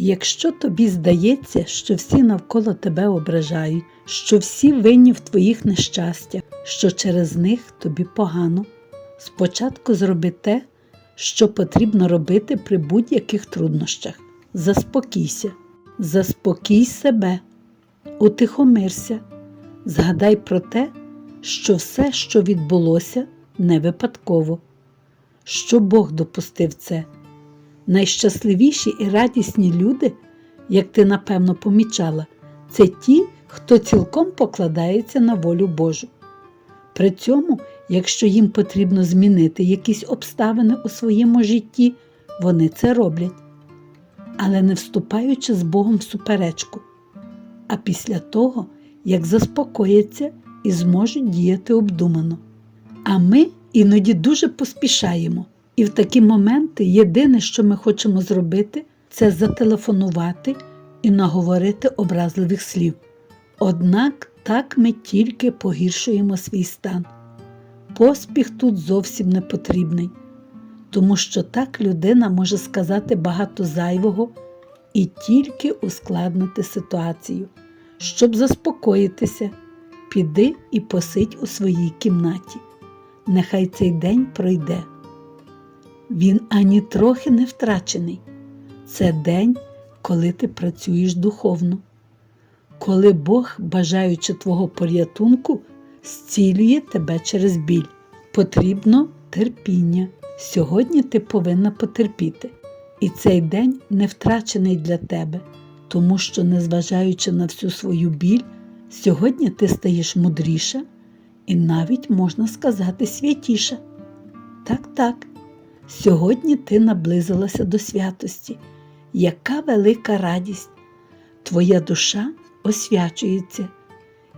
Якщо тобі здається, що всі навколо тебе ображають, що всі винні в твоїх нещастях, що через них тобі погано, спочатку зроби те, що потрібно робити при будь-яких труднощах. Заспокійся, заспокій себе, утихомирся, згадай про те, що все, що відбулося, не випадково, що Бог допустив це. Найщасливіші і радісні люди, як ти напевно помічала, це ті, хто цілком покладається на волю Божу. При цьому, якщо їм потрібно змінити якісь обставини у своєму житті, вони це роблять, але не вступаючи з Богом в суперечку, а після того, як заспокояться і зможуть діяти обдумано. А ми іноді дуже поспішаємо. І в такі моменти єдине, що ми хочемо зробити, це зателефонувати і наговорити образливих слів. Однак так ми тільки погіршуємо свій стан. Поспіх тут зовсім не потрібний, тому що так людина може сказати багато зайвого і тільки ускладнити ситуацію. Щоб заспокоїтися, піди і посидь у своїй кімнаті. Нехай цей день пройде. Він ані трохи не втрачений. Це день, коли ти працюєш духовно, коли Бог, бажаючи твого порятунку, зцілює тебе через біль. Потрібно терпіння. Сьогодні ти повинна потерпіти. І цей день не втрачений для тебе, тому що, незважаючи на всю свою біль, сьогодні ти стаєш мудріша і навіть можна сказати святіша. Так, так. Сьогодні ти наблизилася до святості. Яка велика радість! Твоя душа освячується,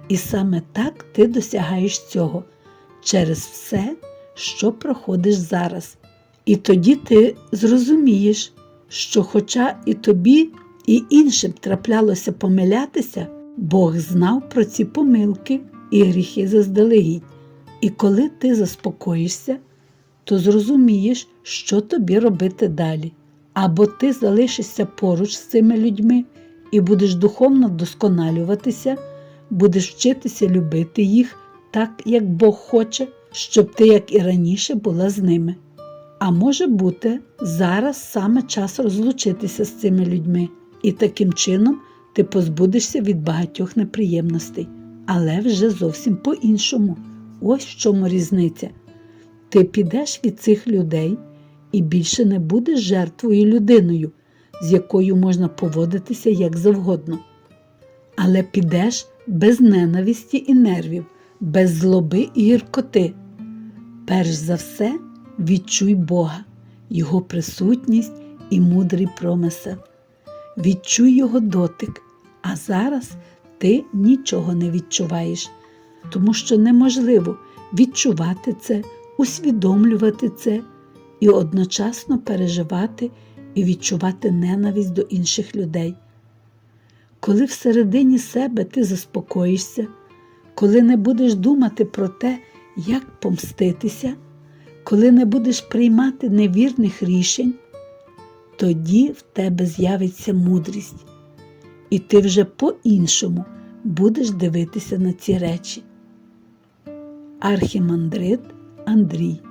і саме так ти досягаєш цього через все, що проходиш зараз. І тоді ти зрозумієш, що, хоча і тобі, і іншим траплялося помилятися, Бог знав про ці помилки і гріхи заздалегідь. І коли ти заспокоїшся, то зрозумієш, що тобі робити далі. Або ти залишишся поруч з цими людьми і будеш духовно вдосконалюватися, будеш вчитися любити їх так, як Бог хоче, щоб ти, як і раніше, була з ними. А може бути, зараз саме час розлучитися з цими людьми, і таким чином ти позбудешся від багатьох неприємностей, але вже зовсім по-іншому. Ось в чому різниця. Ти підеш від цих людей і більше не будеш жертвою людиною, з якою можна поводитися як завгодно. Але підеш без ненависті і нервів, без злоби і гіркоти. Перш за все, відчуй Бога, Його присутність і мудрий промисел. Відчуй Його дотик, а зараз ти нічого не відчуваєш, тому що неможливо відчувати це, усвідомлювати це і одночасно переживати і відчувати ненависть до інших людей. Коли всередині себе ти заспокоїшся, коли не будеш думати про те, як помститися, коли не будеш приймати невірних рішень, тоді в тебе з'явиться мудрість, і ти вже по-іншому будеш дивитися на ці речі. Архімандрит Andri.